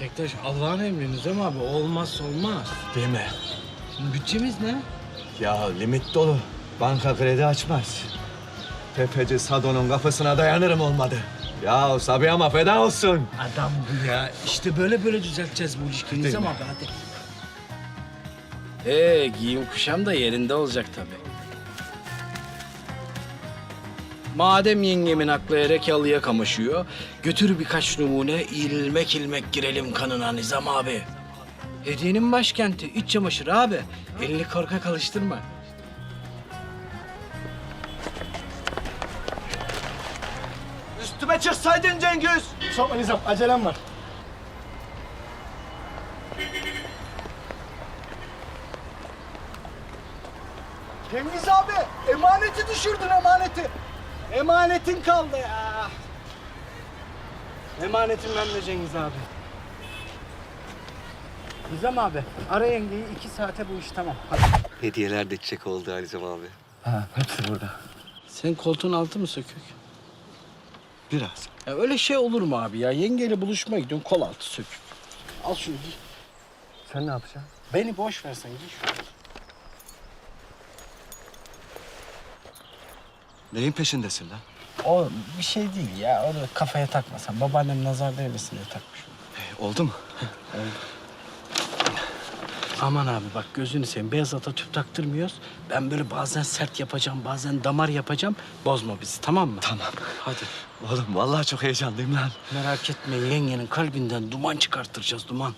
Tektaş Allah'ın emri Nizam abi. Olmazsa olmaz. Değil mi? Şimdi bütçemiz ne? Ya limit dolu. Banka kredi açmaz. Tepeci Sado'nun kafasına dayanırım olmadı. Ya Sabiha'ma feda olsun. Adam bu ya. İşte böyle böyle düzelteceğiz bu ilişkiyi Nizam mi? abi hadi. Ee giyim kuşam da yerinde olacak tabii. Madem yengemin aklı erekalıya kamaşıyor, götür birkaç numune ilmek ilmek girelim kanına Nizam abi. Hediyenin başkenti, iç çamaşırı abi. Elini korkak alıştırma. Üstüme çıksaydın Cengiz. Sokma Nizam, acelem var. Cengiz abi, emaneti düşürdün emaneti. Emanetin kaldı ya. Emanetim bende Cengiz abi. Nizam abi, ara yengeyi iki saate bu iş tamam. Hadi. Hediyeler de çiçek oldu Alizem abi. Ha, hepsi burada. Senin koltuğun altı mı sökük? Biraz. Ya öyle şey olur mu abi ya? Yengeyle buluşmaya gidiyorsun, kol altı sökük. Al şunu giy. Sen ne yapacaksın? Beni boş versen giy şunu. Neyin peşindesin lan? O bir şey değil ya. Onu kafaya takmasan. Babaannem nazar değmesin diye takmış. oldu mu? Aman abi bak gözünü seveyim. Beyaz ata tüp taktırmıyoruz. Ben böyle bazen sert yapacağım, bazen damar yapacağım. Bozma bizi tamam mı? Tamam. Hadi. Oğlum vallahi çok heyecanlıyım lan. Merak etme yengenin kalbinden duman çıkarttıracağız duman.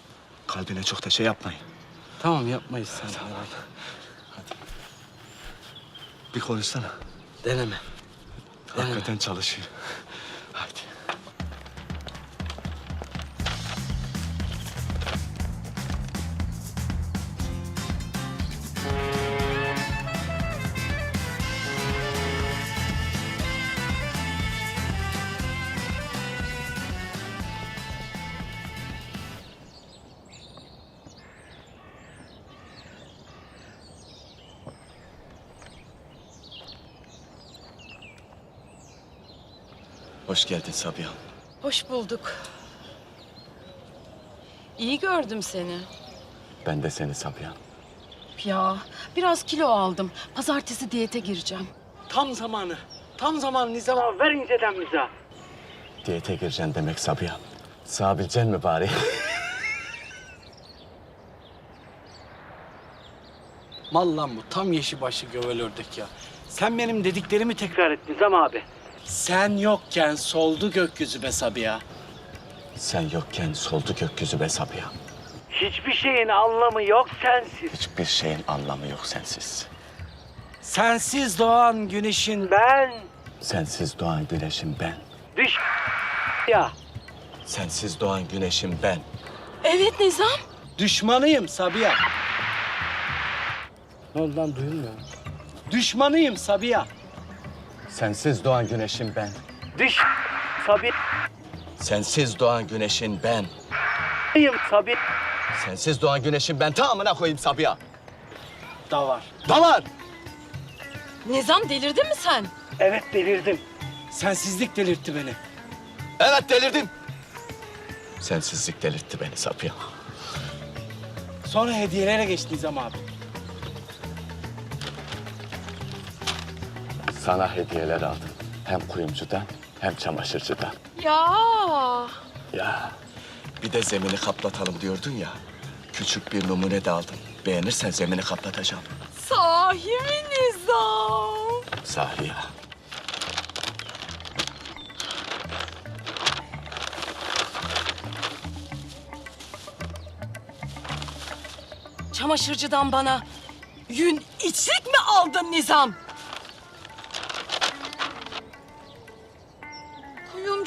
Kalbine çok da şey yapmayın. Tamam yapmayız sen merak etme. Bir konuşsana. Deneme. Hakikaten çalışıyor. Hoş geldin Sabiha. Hoş bulduk. İyi gördüm seni. Ben de seni Sabiha. Ya biraz kilo aldım. Pazartesi diyete gireceğim. Tam zamanı. Tam zamanı Nizam abi. Ver inceden bize. Diyete gireceksin demek Sabiha. Sığabileceksin mi bari? Mal lan bu. Tam yeşil başlı gövel ördek ya. Sen benim dediklerimi tekrar et Nizam abi. Sen yokken soldu gökyüzü be Sabiha. Sen yokken soldu gökyüzü be Sabiha. Hiçbir şeyin anlamı yok sensiz. Hiçbir şeyin anlamı yok sensiz. Sensiz doğan güneşin ben. Sensiz doğan güneşim ben. Düş ya. Sensiz doğan güneşim ben. Evet Nizam. Düşmanıyım Sabiha. Ne oldu lan duyulmuyor. Düşmanıyım Sabiha. Sensiz doğan güneşim ben. Düş Sabiha. Sensiz doğan güneşin ben. Sabiha. Sensiz doğan güneşim ben. Tamamına koyayım Sabiha. Da var. Dalar! Nizam delirdin mi sen? Evet delirdim. Sensizlik delirtti beni. Evet delirdim. Sensizlik delirtti beni Sabiha. Sonra hediyelere geçti Nizam abi. Sana hediyeler aldım. Hem kuyumcudan hem çamaşırcıdan. Ya. Ya bir de zemini kaplatalım diyordun ya. Küçük bir numune de aldım. Beğenirsen zemini kaplatacağım. Sahi mi Nizam? Sahi ya. Çamaşırcıdan bana yün içlik mi aldın Nizam?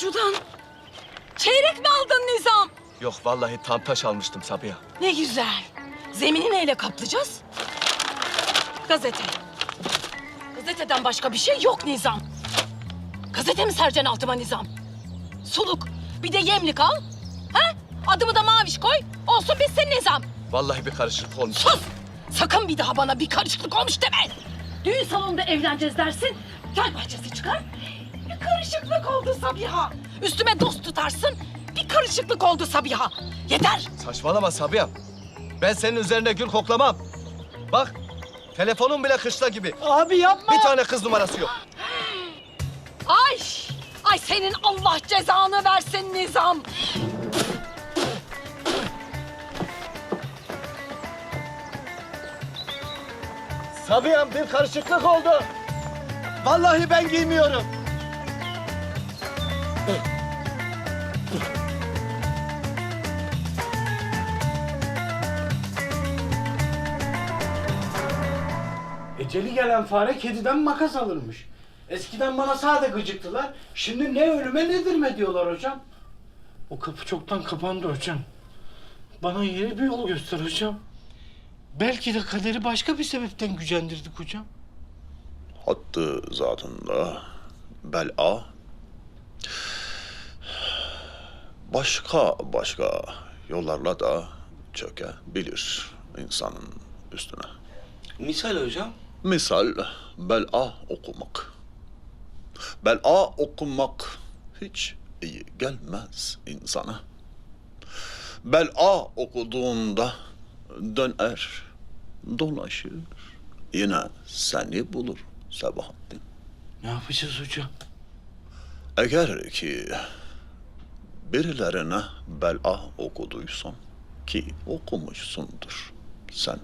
Kuyumcudan çeyrek mi aldın Nizam? Yok vallahi tam taş almıştım Sabiha. Ne güzel. Zemini neyle kaplayacağız? Gazete. Gazeteden başka bir şey yok Nizam. Gazete mi sereceksin altıma Nizam? Suluk. Bir de yemlik al. Ha? Adımı da maviş koy. Olsun bitsin Nizam. Vallahi bir karışıklık olmuş. Sus! Sakın bir daha bana bir karışıklık olmuş deme. Düğün salonunda evleneceğiz dersin. Gel bahçesi çıkar. Bir karışıklık oldu Sabiha. Üstüme dost tutarsın. bir karışıklık oldu Sabiha. Yeter. Saçmalama Sabiha'm. Ben senin üzerine gül koklamam. Bak telefonun bile kışla gibi. Abi yapma. Bir tane kız numarası yok. Ay! Ay senin Allah cezanı versin Nizam. Sabiha'm bir karışıklık oldu. Vallahi ben giymiyorum. Eceli gelen fare kediden makas alırmış. Eskiden bana sade gıcıktılar. Şimdi ne ölüme ne dirme diyorlar hocam. O kapı çoktan kapandı hocam. Bana yeni bir yol göster hocam. Belki de kaderi başka bir sebepten gücendirdik hocam. hattı zatında bel'a başka başka yollarla da çökebilir insanın üstüne. Misal hocam. Misal bel'a okumak. Bel'a okumak hiç iyi gelmez insana. Bel'a okuduğunda döner, dolaşır, yine seni bulur Sabahattin. Ne yapacağız hocam? Eğer ki birilerine bel'a okuduysan ki okumuşsundur sen.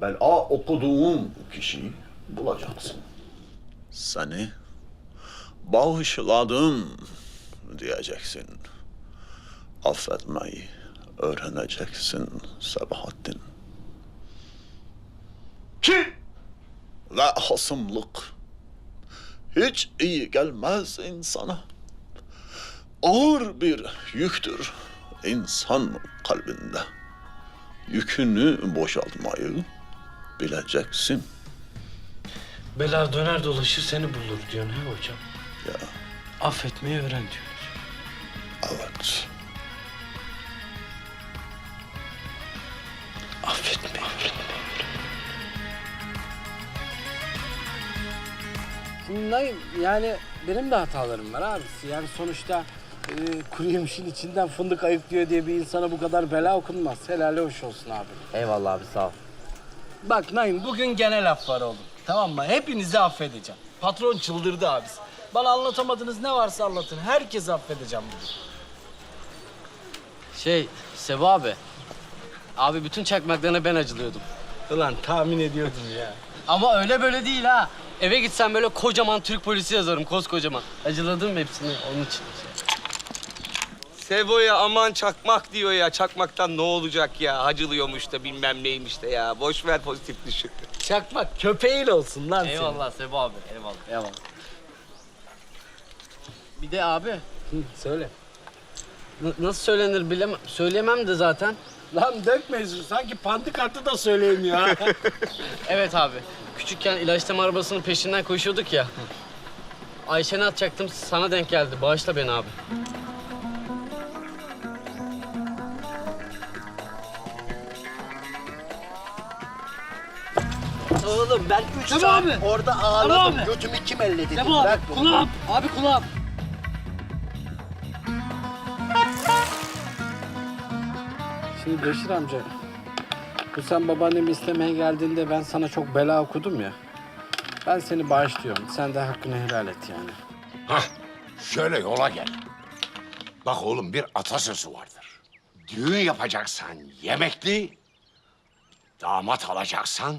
Bel'a okuduğun kişiyi bulacaksın. Seni bağışladım diyeceksin. Affetmeyi öğreneceksin Sabahattin. Ki ve hasımlık hiç iyi gelmez insana. Ağır bir yüktür insan kalbinde. Yükünü boşaltmayı bileceksin. Bela döner dolaşır seni bulur diyor ne hocam? Ya Affetmeyi öğren diyor. evet. Affetmeyi öğren. Naim, yani benim de hatalarım var abisi. Yani sonuçta e, kuru yemişin içinden fındık ayıklıyor diye bir insana bu kadar bela okunmaz. Helali hoş olsun abi. Eyvallah abi sağ ol. Bak Naim bugün gene laf var oğlum. Tamam mı? Hepinizi affedeceğim. Patron çıldırdı abisi. Bana anlatamadığınız ne varsa anlatın. Herkesi affedeceğim bugün. Şey Sebo abi. Abi bütün çakmaklarına ben acılıyordum. Ulan tahmin ediyordum ya. Ama öyle böyle değil ha. Eve gitsem böyle kocaman Türk polisi yazarım koskocaman. Acıladım hepsini onun için. Sebo'ya aman çakmak diyor ya. Çakmaktan ne olacak ya? Hacılıyormuş da bilmem neymiş de ya. Boş ver pozitif düşün. Çakmak köpeğiyle olsun lan senin. Eyvallah Sebo abi eyvallah. Eyvallah. Bir de abi Hı, söyle. n- nasıl söylenir bilemem. Söyleyemem de zaten. Lan dökme yüzünü. Sanki pandikartı da söyleyemiyor ha. Evet abi. Küçükken ilaçlama arabasının peşinden koşuyorduk ya. Ayşen'i atacaktım sana denk geldi. Bağışla beni abi. Ben üç saat abi. orada ağladım. abi. Götümü kim elledi? Sebo abi Bırak bunu. kulağım. Abi kulağım. Şimdi Beşir amca, bu sen babaannemi istemeye geldiğinde ben sana çok bela okudum ya. Ben seni bağışlıyorum. Sen de hakkını helal et yani. Hah, şöyle yola gel. Bak oğlum bir atasözü vardır. Düğün yapacaksan yemekli, damat alacaksan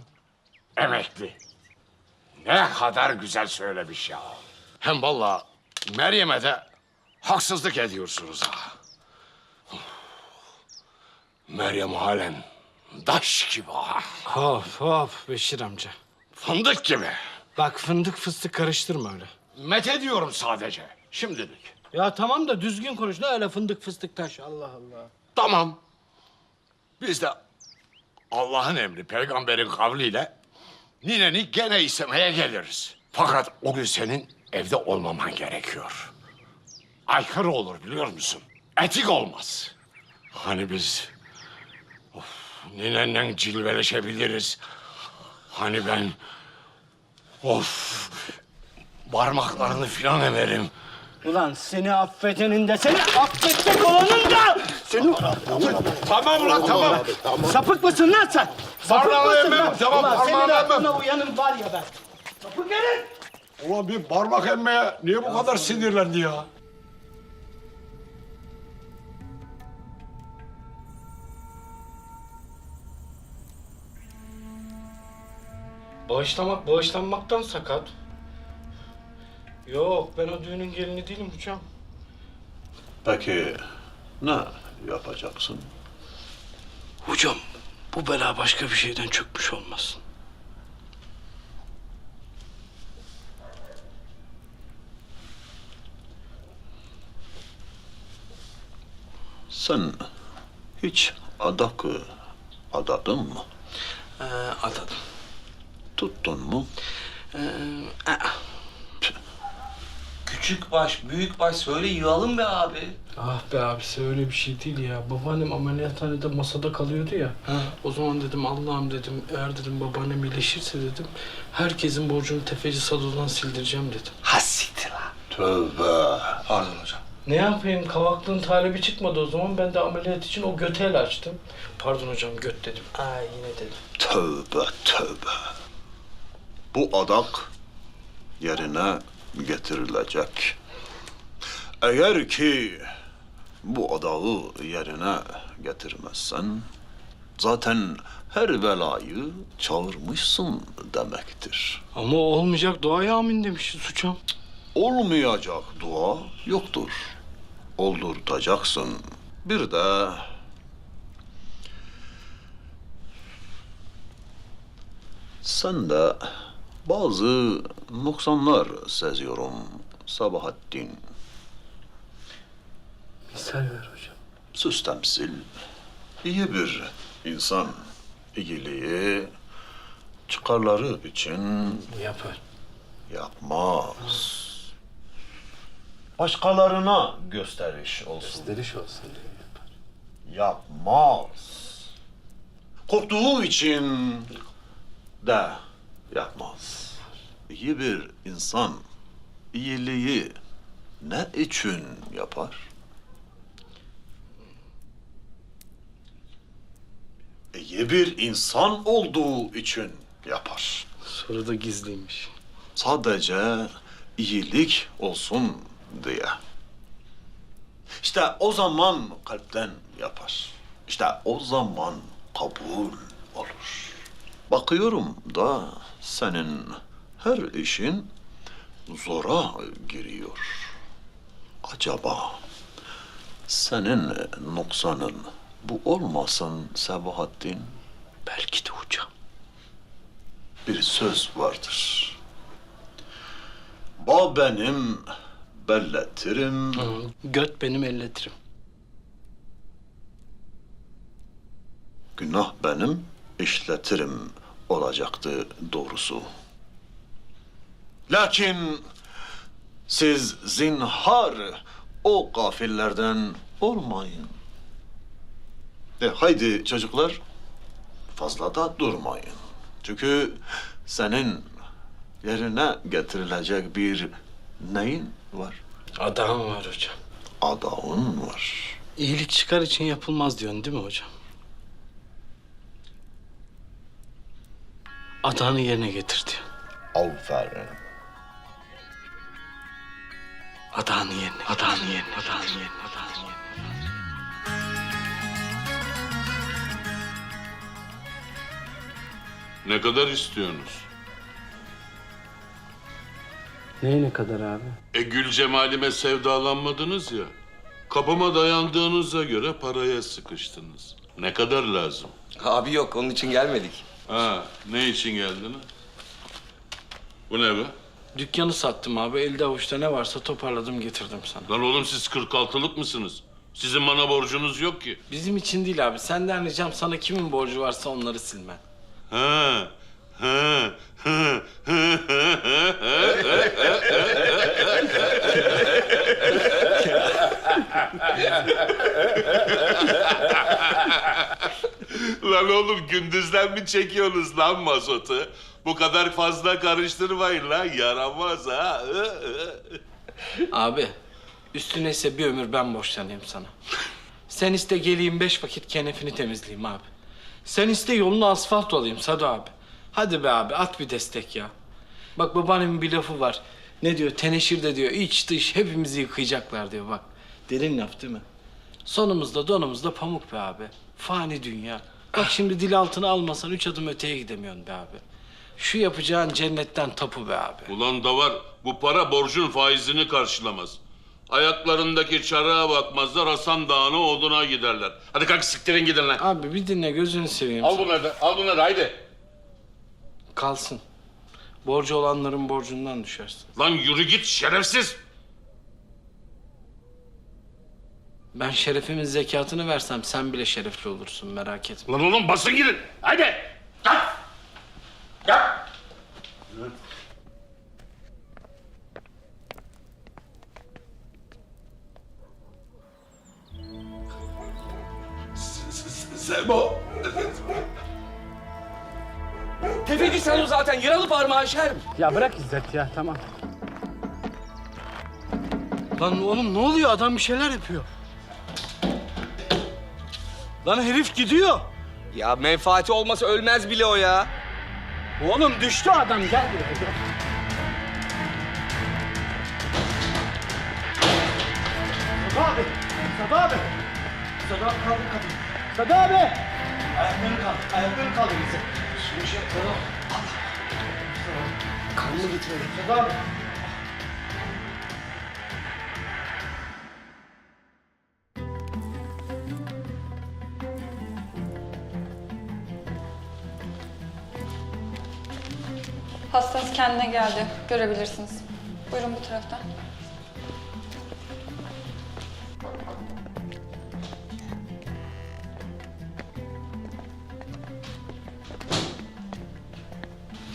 emekli. Ne kadar güzel söylemiş ya. Hem vallahi Meryem'e de haksızlık ediyorsunuz ha. Meryem halen daş gibi ha. Hop hop Beşir amca. Fındık gibi. Bak fındık fıstık karıştırma öyle. Met ediyorum sadece. Şimdilik. Ya tamam da düzgün konuş. Ne öyle fındık fıstık taş. Allah Allah. Tamam. Biz de Allah'ın emri, peygamberin kavliyle nineni gene istemeye geliriz. Fakat o gün senin evde olmaman gerekiyor. Aykırı olur biliyor musun? Etik olmaz. Hani biz of, ninenle cilveleşebiliriz. Hani ben of parmaklarını filan emerim. Ulan seni affedenin de seni affedecek olanın da seni... Tamam lan tamam. Sapık mısın lan sen? Sapık Parmağını mısın emmem, lan? tamam, Ulan senin parmağını emmem. aklına uyanın var ya ben. Sapık herif! Ulan bir parmak emmeye niye bu kadar sinirlendi ya? Bağışlamak bağışlanmaktan sakat. Yok ben o düğünün gelini değilim hocam. Peki ne yapacaksın? Hocam bu bela başka bir şeyden çökmüş olmasın. Sen hiç adak adadın mı? Ee, atadım. Tuttun mu? Ee, Küçük baş, büyük baş söyle yığalım be abi. Ah be abisi öyle bir şey değil ya. Babaannem ameliyathanede masada kalıyordu ya. O zaman dedim Allah'ım dedim eğer dedim babaannem iyileşirse dedim herkesin borcunu tefeci Sado'dan sildireceğim dedim. Hassiktir lan. Tövbe. Pardon hocam. Ne yapayım kavaklığın talebi çıkmadı o zaman ben de ameliyat için o göte el açtım. Pardon hocam göt dedim. Ay yine dedim. Tövbe tövbe. Bu adak yerine getirilecek. Eğer ki bu adağı yerine getirmezsen zaten her belayı çağırmışsın demektir. Ama olmayacak duaya amin demişiz hocam. Olmayacak dua yoktur. Oldurtacaksın. Bir de sen de bazı noksanlar seziyorum Sabahattin. Misal ver hocam. Süs temsil, iyi bir insan iyiliği çıkarları için Yapar. yapmaz. Başkalarına gösteriş olsun. Deriş olsun diye yapar. Yapmaz. Korktuğu için de yapmaz. İyi bir insan iyiliği ne için yapar? İyi bir insan olduğu için yapar. Soru da gizliymiş. sadece iyilik olsun diye. İşte o zaman kalpten yapar. İşte o zaman kabul olur. Bakıyorum da senin her işin zora giriyor. Acaba senin noksanın bu olmasın Sebahattin? belki de hocam. bir söz vardır. Ba benim belletirim, Göt benim elletirim. günah benim işletirim olacaktı doğrusu. Lakin siz zinhar o gafillerden olmayın. E, haydi çocuklar fazla da durmayın. Çünkü senin yerine getirilecek bir neyin var? Adam var hocam. Adağın var. İyilik çıkar için yapılmaz diyorsun değil mi hocam? Adağını yerine getir diyor. Aferin. Adağını yerine, adağını yerine, adağını yerine, adağını yerine. Ne kadar istiyorsunuz? Neyine kadar abi? E gül cemalime sevdalanmadınız ya. Kapıma dayandığınıza göre paraya sıkıştınız. Ne kadar lazım? Abi yok onun için gelmedik. Ha, ne için geldiniz? Bu ne be? Dükkanı sattım abi. Elde avuçta ne varsa toparladım getirdim sana. Lan oğlum siz 46'lık mısınız? Sizin bana borcunuz yok ki. Bizim için değil abi. Senden ricam sana kimin borcu varsa onları silmen. Ha, ha, ha, ha, Lan oğlum gündüzden mi çekiyorsunuz lan mazotu? Bu kadar fazla karıştırmayın lan yaramaz ha. Abi Üstüne ise bir ömür ben borçlanayım sana. Sen iste geleyim beş vakit kenefini temizleyeyim abi. Sen iste yolunu asfalt olayım Sado abi. Hadi be abi at bir destek ya. Bak babaannemin bir lafı var. Ne diyor? Teneşirde diyor iç dış hepimizi yıkayacaklar diyor bak. Derin laf değil mi? Sonumuzda donumuzda pamuk be abi. Fani dünya. Bak şimdi dil altına almasan üç adım öteye gidemiyorsun be abi. Şu yapacağın cennetten tapu be abi. Ulan da var bu para borcun faizini karşılamaz. Ayaklarındaki çarığa bakmazlar Hasan Dağı'na oduna giderler. Hadi kalk siktirin gidin lan. Abi bir dinle gözünü seveyim. Al bunları da al bunları da haydi. Kalsın. Borcu olanların borcundan düşersin. Lan yürü git şerefsiz. Ben şerefimin zekatını versem sen bile şerefli olursun merak etme. Lan oğlum basın gidin. Haydi. Kalk. Kalk. Sebo. Tefeci sen o zaten yaralı parmağı şer. Ya bırak İzzet ya tamam. Lan oğlum ne oluyor? Adam bir şeyler yapıyor. Lan herif gidiyor. Ya menfaati olmasa ölmez bile o ya. Oğlum düştü adam gel buraya. gel. Sadı abi. Sadı abi. Sadı abi kaldır kapıyı. Sadı abi. Ayaklarını kaldır. Ayaklarını kaldır bize. Şimdi şey Sadı abi. Kanlı gitmedi. Sadı abi. Hastanız kendine geldi. Görebilirsiniz. Buyurun bu taraftan.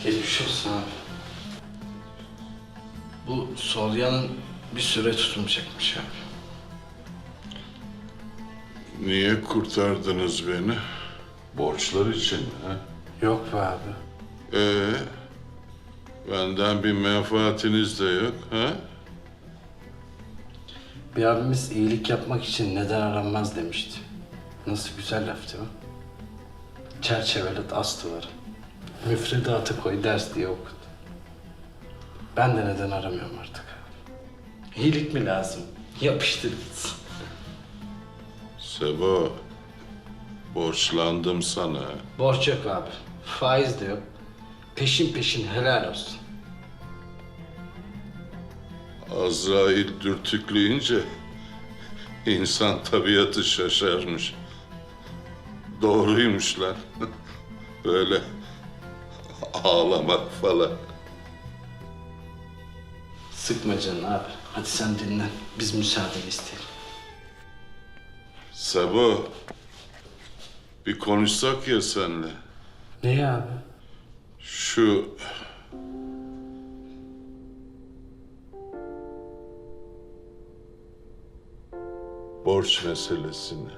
Geçmiş olsun abi. Bu Solya'nın bir süre tutunacakmış abi. Niye kurtardınız beni? Borçlar için mi? Ha? Yok be abi. Ee, benden bir menfaatiniz de yok. Ha? Bir abimiz iyilik yapmak için neden aranmaz demişti. Nasıl güzel laf değil mi? Çerçevelet as duvara. Müfredatı koy ders diye okut. Ben de neden aramıyorum artık. İyilik mi lazım? Yapıştır gitsin. Sebo, borçlandım sana. Borç yok abi. Faiz de yok. Peşin peşin helal olsun. Azrail dürtükleyince insan tabiatı şaşarmış. Doğruymuş lan. Böyle ağlamak falan. Sıkma canını abi. Hadi sen dinlen. Biz müsaade isteyelim. Sebo, bir konuşsak ya senle. Ne abi? Şu borç meselesini.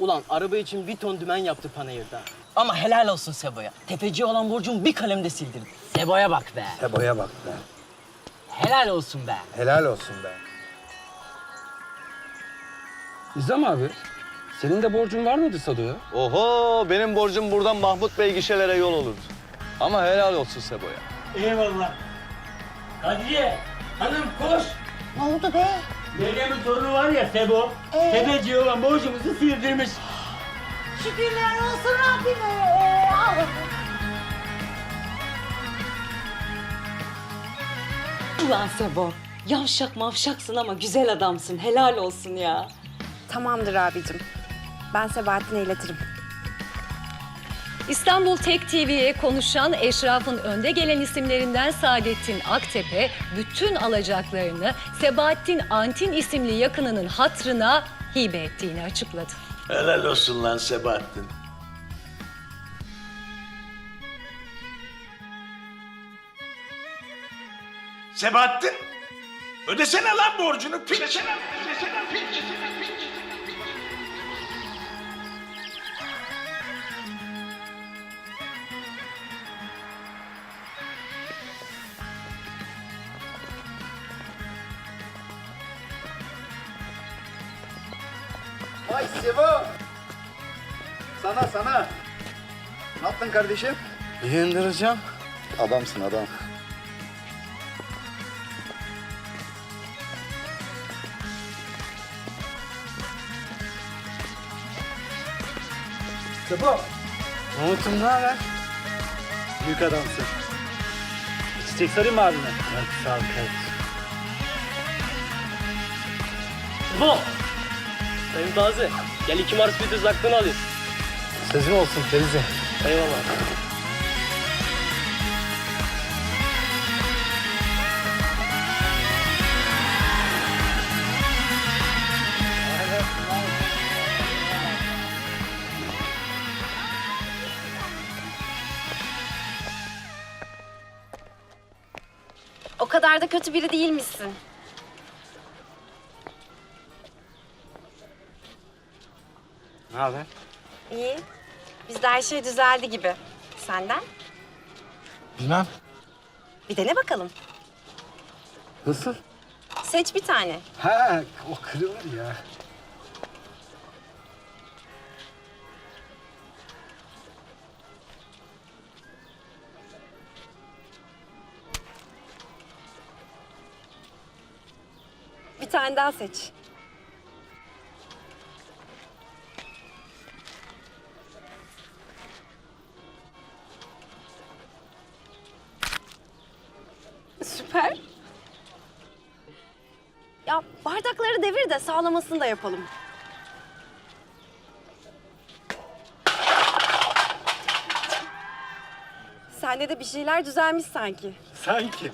Ulan araba için bir ton dümen yaptı panayırda. Ama helal olsun Sebo'ya. Tefeci olan borcumu bir kalemde sildirdi. Sebo'ya bak be. Sebo'ya bak be. Helal olsun be. Helal olsun be. Nizam abi, senin de borcun var mıydı Sado'ya? Oho benim borcum buradan Mahmut Bey gişelere yol olurdu. Ama helal olsun Sebo'ya. Eyvallah. Kadriye, hanım koş. Ne oldu be? Meryem'in torunu var ya Sebo. Tefeci olan borcumuzu sildirmiş. Şükürler olsun Rabbime. Ulan Sebo, yavşak mavşaksın ama güzel adamsın. Helal olsun ya. Tamamdır abicim. Ben Sebahattin'e iletirim. İstanbul Tek TV'ye konuşan eşrafın önde gelen isimlerinden Saadettin Aktepe bütün alacaklarını Sebahattin Antin isimli yakınının hatrına hibe ettiğini açıkladı. Helal olsun lan Sebahattin. Sebahattin ödesene lan borcunu piç. Ödesene, ödesene piç. Vay Sevo. Sana sana. Ne yaptın kardeşim? İyi indireceğim. Adamsın adam. Sebo. Umut'um ne haber? Büyük adamsın. Çiçek sarayım mı abine? Evet, sağ ol kardeşim. Bu. Sayın Taze. Gel iki Mars bir düz aklını alayım. Sözüm olsun Ferize. Eyvallah. O kadar da kötü biri değilmişsin. Ne haber? İyi. Bizde her şey düzeldi gibi. Senden? Bilmem. Bir dene bakalım. Nasıl? Seç bir tane. Ha, o kırılır ya. Tane daha seç. Süper. Ya bardakları devir de sağlamasını da yapalım. Sende de bir şeyler düzelmiş sanki. Sanki.